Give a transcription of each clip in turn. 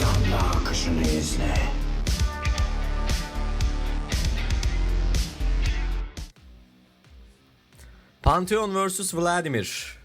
damla akışını izle. Pantheon vs Vladimir.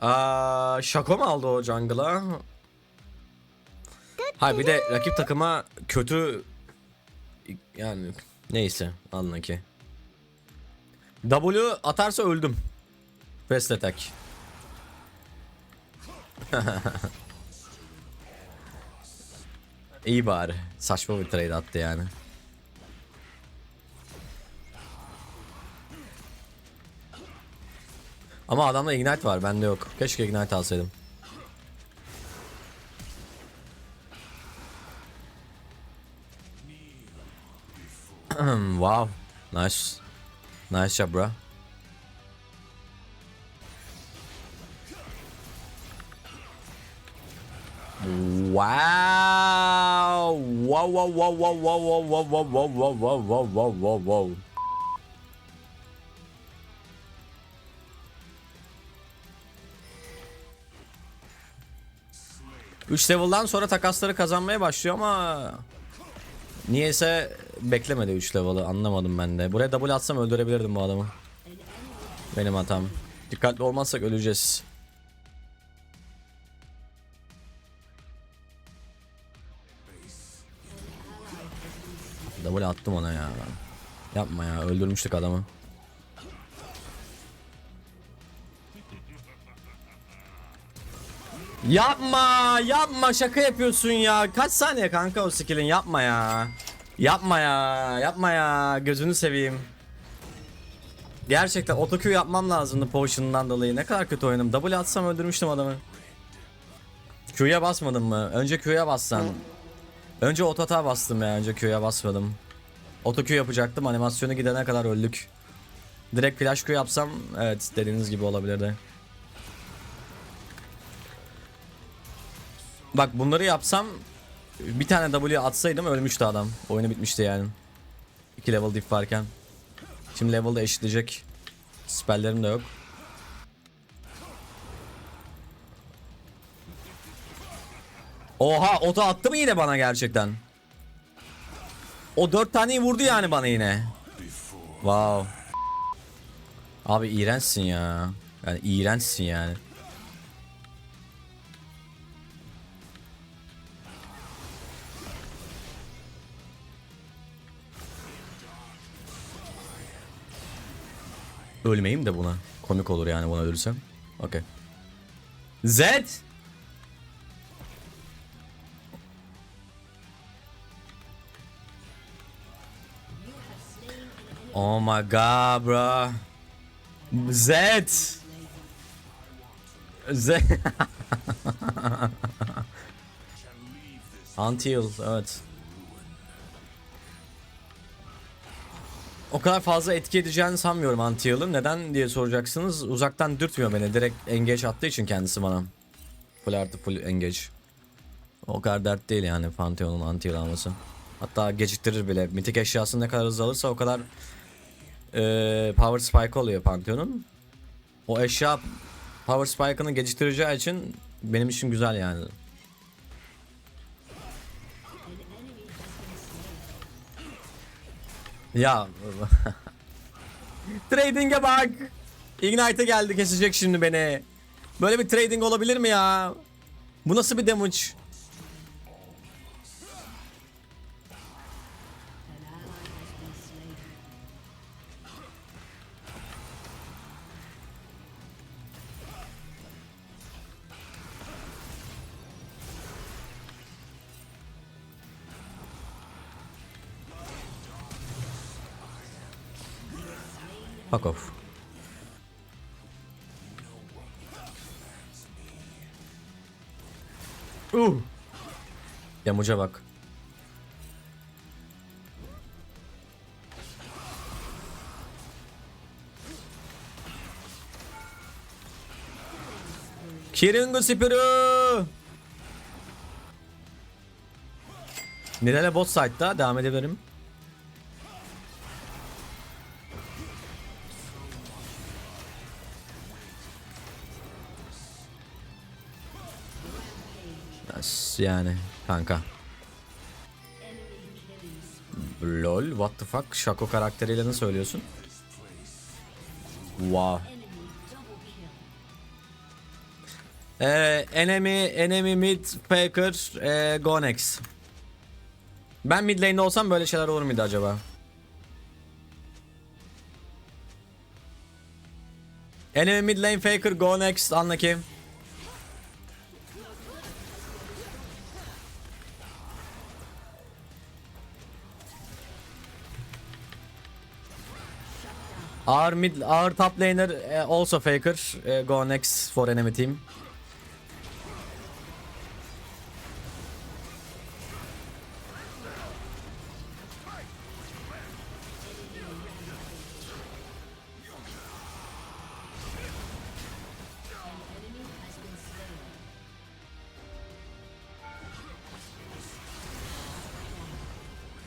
Aa, Şako mu aldı o jungle'a? Hayır bir de rakip takıma kötü yani neyse anla ki. W atarsa öldüm. Fast attack. İyi bari. Saçma bir trade attı yani. Ama adamda ignite var bende yok. Keşke ignite alsaydım. wow. Nice. Nice job bro. Wow. Wow wow wow wow wow wow wow wow wow wow wow wow wow wow. 3 level'dan sonra takasları kazanmaya başlıyor ama niyeyse beklemedi 3 level'ı anlamadım ben de. Buraya double atsam öldürebilirdim bu adamı. Benim hatam. Dikkatli olmazsak öleceğiz. Double attım ona ya. Yapma ya öldürmüştük adamı. Yapma yapma şaka yapıyorsun ya. Kaç saniye kanka o skill'in yapma ya. Yapma ya yapma ya gözünü seveyim. Gerçekten otokü yapmam lazımdı potion'dan dolayı. Ne kadar kötü oynadım. W atsam öldürmüştüm adamı. Q'ya basmadım mı? Önce Q'ya bassan. Önce otota bastım ya. Önce Q'ya basmadım. Oto Q yapacaktım. Animasyonu gidene kadar öldük. Direkt flash Q yapsam evet dediğiniz gibi olabilirdi. Bak bunları yapsam bir tane W atsaydım ölmüştü adam. Oyunu bitmişti yani. 2 level diff varken. Şimdi level'da eşitleyecek. Spelllerim de yok. Oha oto attı mı yine bana gerçekten? O dört taneyi vurdu yani bana yine. Wow. Abi iğrençsin ya. Yani iğrençsin yani. Ölmeyeyim de buna. Komik olur yani buna ölürsem. Okey. Z. Oh my god bro. Z. Z. Until evet. O kadar fazla etki edeceğini sanmıyorum Antial'ın. Neden diye soracaksınız. Uzaktan dürtmüyor beni. Direkt engage attığı için kendisi bana. Full artı full engage. O kadar dert değil yani Pantheon'un Antial alması. Hatta geciktirir bile. Mitik eşyasını ne kadar hızlı alırsa o kadar eee, power spike oluyor Pantheon'un. O eşya power spike'ını geciktireceği için benim için güzel yani. Ya Trading'e bak. Ignite'e geldi kesecek şimdi beni. Böyle bir trading olabilir mi ya? Bu nasıl bir damage? Fuck off. Uh. Yamuca bak. Kiringo Spiru. Nidale bot side'da devam edebilirim. Yani kanka. Lol what the fuck Shaco karakteriyle ne söylüyorsun? Wow. Ee, enemy, enemy mid, faker, ee, go next. Ben mid lane'de olsam böyle şeyler olur muydu acaba? Enemy mid lane faker, go next, anla ki. Our mid, our top laner uh, also faker. Uh, go next for enemy team.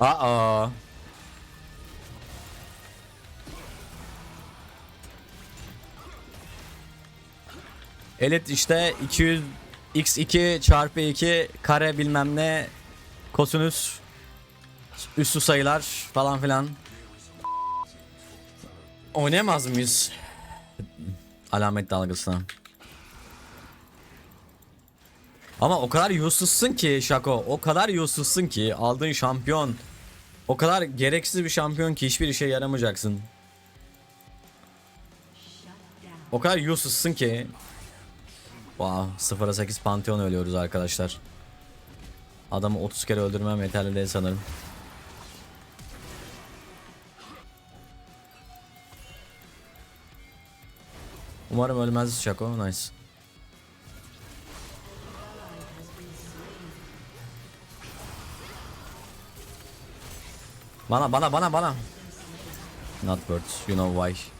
Uh-oh. Elit işte 200 x2 çarpı 2 kare bilmem ne kosinüs üstü sayılar falan filan. Oynayamaz mıyız? Alamet dalgasına. Ama o kadar useless'sın ki Şako. O kadar useless'sın ki aldığın şampiyon. O kadar gereksiz bir şampiyon ki hiçbir işe yaramayacaksın. O kadar useless'sın ki. Wow, 0'a 8 Pantheon ölüyoruz arkadaşlar. Adamı 30 kere öldürmem yeterli değil sanırım. Umarım ölmez Şako. Nice. Bana bana bana bana. Not worth. You know why.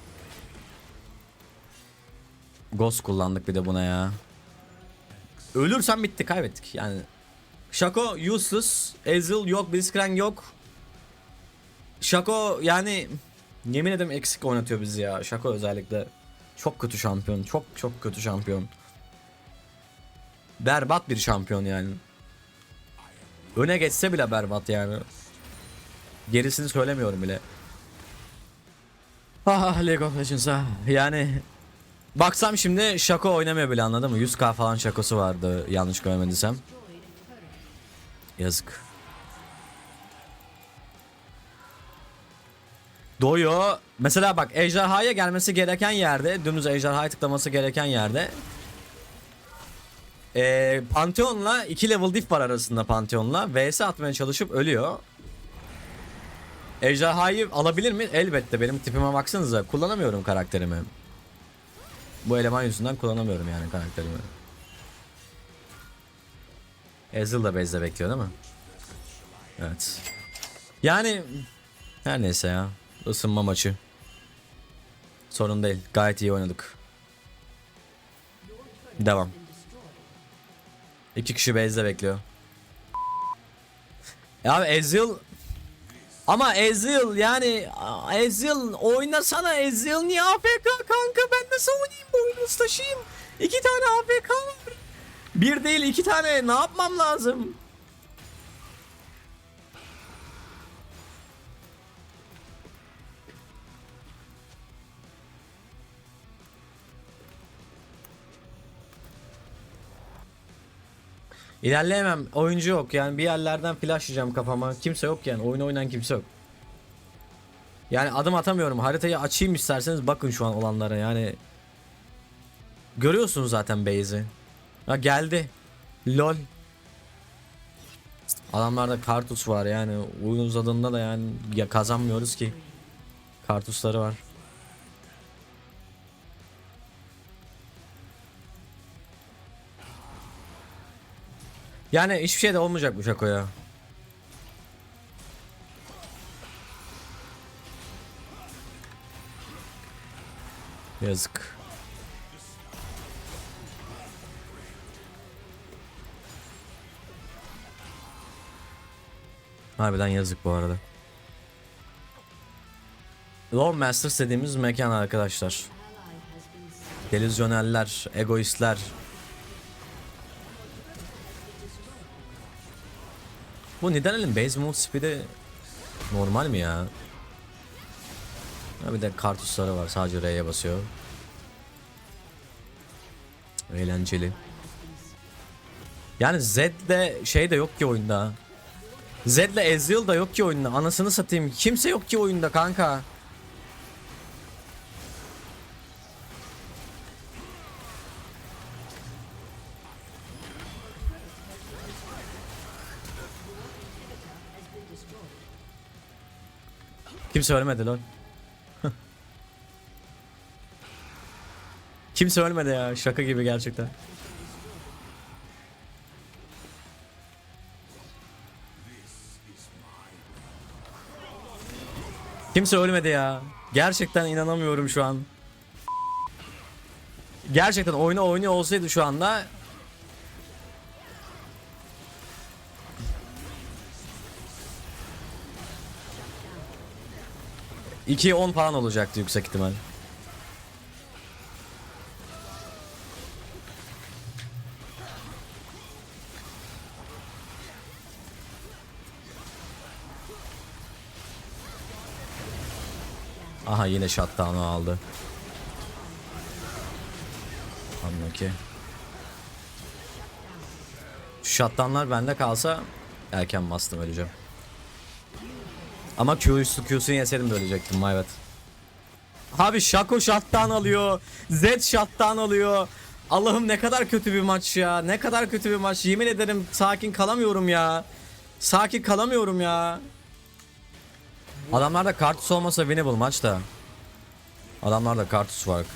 Ghost kullandık bir de buna ya. Ölürsem bitti kaybettik yani. Shaco useless. Ezreal yok. Blitzcrank yok. Shaco yani yemin ederim eksik oynatıyor bizi ya. Shaco özellikle. Çok kötü şampiyon. Çok çok kötü şampiyon. Berbat bir şampiyon yani. Öne geçse bile berbat yani. Gerisini söylemiyorum bile. Ah League of Legends'a yani Baksam şimdi Şako oynamıyor bile anladın mı? 100k falan Şakosu vardı yanlış görmediysem. Yazık. Doyo mesela bak ejderhaya gelmesi gereken yerde dümdüz ejderhaya tıklaması gereken yerde ee, Pantheon'la 2 level diff var arasında Pantheon'la vs atmaya çalışıp ölüyor. Ejderhayı alabilir mi? Elbette benim tipime baksanıza kullanamıyorum karakterimi. Bu eleman yüzünden kullanamıyorum yani karakterimi. Ezreal da base'de bekliyor değil mi? Evet. Yani her neyse ya. Isınma maçı. Sorun değil. Gayet iyi oynadık. Devam. İki kişi base'de bekliyor. Ya abi Ezreal ama Ezreal yani Ezreal oynasana Ezreal niye AFK kanka ben nasıl oynayayım bu oyunu taşıyayım. İki tane AFK var. Bir değil iki tane ne yapmam lazım? İlerleyemem. Oyuncu yok yani bir yerlerden flash kafama. Kimse yok yani. Oyun oynayan kimse yok. Yani adım atamıyorum. Haritayı açayım isterseniz bakın şu an olanlara yani. Görüyorsunuz zaten base'i. Ha geldi. Lol. Adamlarda kartus var yani. Oyun uzadığında da yani ya kazanmıyoruz ki. Kartusları var. Yani hiçbir şey de olmayacak bu Şako'ya. Yazık. Harbiden yazık bu arada. Lord Masters dediğimiz mekan arkadaşlar. Delüzyoneller, egoistler. Bu Nidalee'nin base move speed'i normal mi ya? Ha bir de kartusları var sadece R'ye basıyor. Eğlenceli. Yani Zed'le şey de yok ki oyunda. Zed'le Ezreal da yok ki oyunda. Anasını satayım. Kimse yok ki oyunda kanka. Kimse ölmedi lan. Kimse ölmedi ya. Şaka gibi gerçekten. Kimse ölmedi ya. Gerçekten inanamıyorum şu an. Gerçekten oyunu oynuyor olsaydı şu anda İkiye 10 falan olacaktı yüksek ihtimal. Aha yine shutdown'u aldı. Anlaki. Şu shutdown'lar bende kalsa erken bastım öleceğim. Ama Q'su Q'sunu yeseydim de ölecektim my bad. Abi Shaco shutdown alıyor. Zed shutdown alıyor. Allah'ım ne kadar kötü bir maç ya. Ne kadar kötü bir maç. Yemin ederim sakin kalamıyorum ya. Sakin kalamıyorum ya. Adamlarda kartus olmasa winnable maç da. Adamlarda kartus var.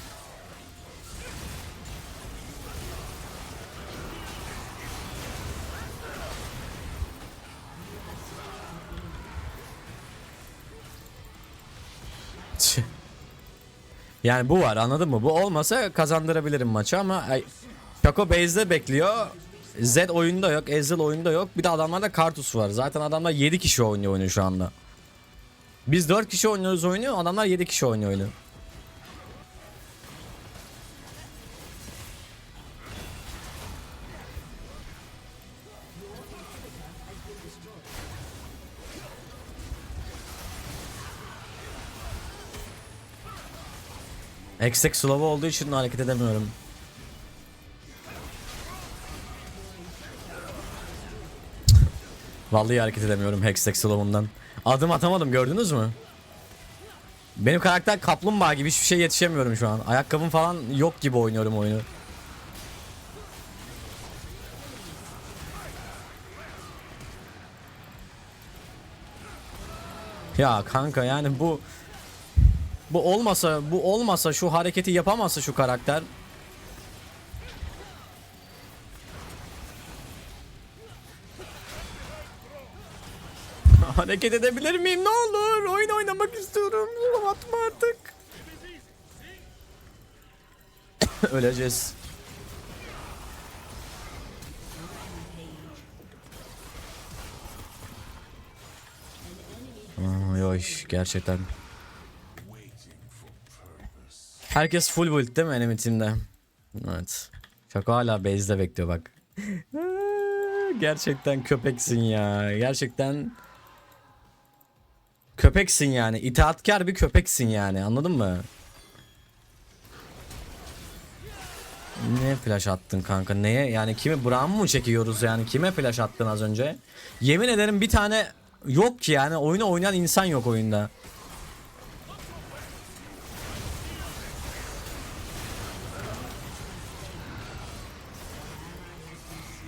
Yani bu var anladın mı? Bu olmasa kazandırabilirim maçı ama ay, Chaco base'de bekliyor. Z oyunda yok, Ezreal oyunda yok. Bir de adamlarda Kartus var. Zaten adamlar 7 kişi oynuyor oyunu şu anda. Biz 4 kişi oynuyoruz oyunu, adamlar 7 kişi oynuyor oyunu. Eksik slow olduğu için hareket edemiyorum. Vallahi hareket edemiyorum Hextech slow'undan. Adım atamadım gördünüz mü? Benim karakter kaplumbağa gibi hiçbir şey yetişemiyorum şu an. Ayakkabım falan yok gibi oynuyorum oyunu. Ya kanka yani bu bu olmasa bu olmasa şu hareketi yapamazsa şu karakter. Hareket edebilir miyim? Ne olur oyun oynamak istiyorum. Atma artık. Öleceğiz. Ay, ay, gerçekten Herkes full build değil mi enemy team'de? Evet. Şaka hala base'de bekliyor bak. Gerçekten köpeksin ya. Gerçekten köpeksin yani. İtaatkar bir köpeksin yani. Anladın mı? Ne flash attın kanka? Neye? Yani kimi Braum mu çekiyoruz yani? Kime flash attın az önce? Yemin ederim bir tane yok ki yani. Oyunu oynayan insan yok oyunda.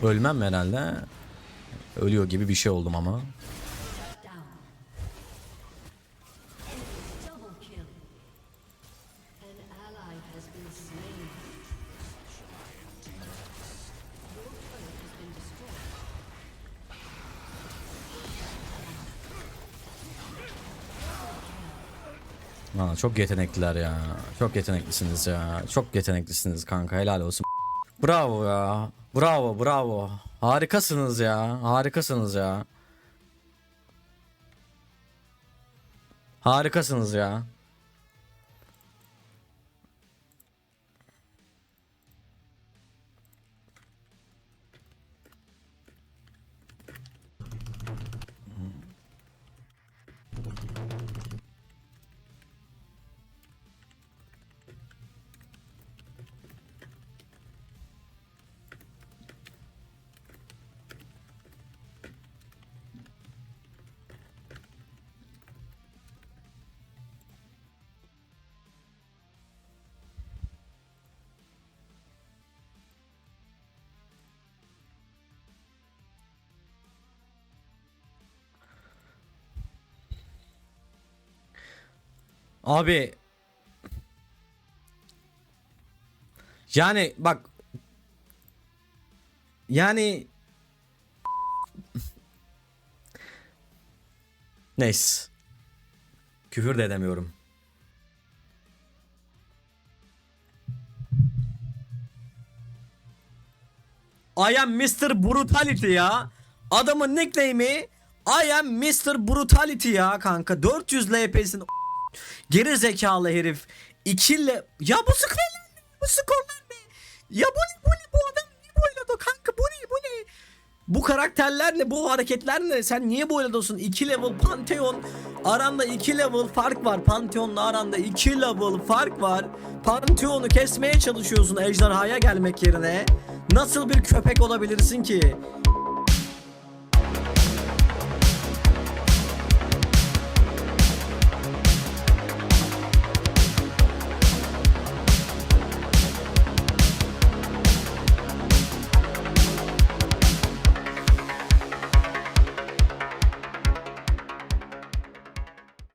Ölmem herhalde. Ölüyor gibi bir şey oldum ama. Aa, çok yetenekliler ya. Çok yeteneklisiniz ya. Çok yeteneklisiniz kanka. Helal olsun. Bravo ya. Bravo, bravo. Harikasınız ya. Harikasınız ya. Harikasınız ya. Abi yani bak yani neyse küfür de edemiyorum. I am Mr. Brutality ya. Adamın nickname'i I am Mr. Brutality ya kanka. 400 LP'sin Geri zekalı herif. 2 le... Ya bu skorlar ne? Bu skorlar ne? Ya bu ne bu ne? Bu adam niye boyladı kanka? Bu ne bu ne? Bu karakterler ne? Bu hareketler ne? Sen niye boyladıyorsun? 2 level Pantheon. Aranda 2 level fark var. Pantheon'la aranda 2 level fark var. Pantheon'u kesmeye çalışıyorsun ejderhaya gelmek yerine. Nasıl bir köpek olabilirsin ki?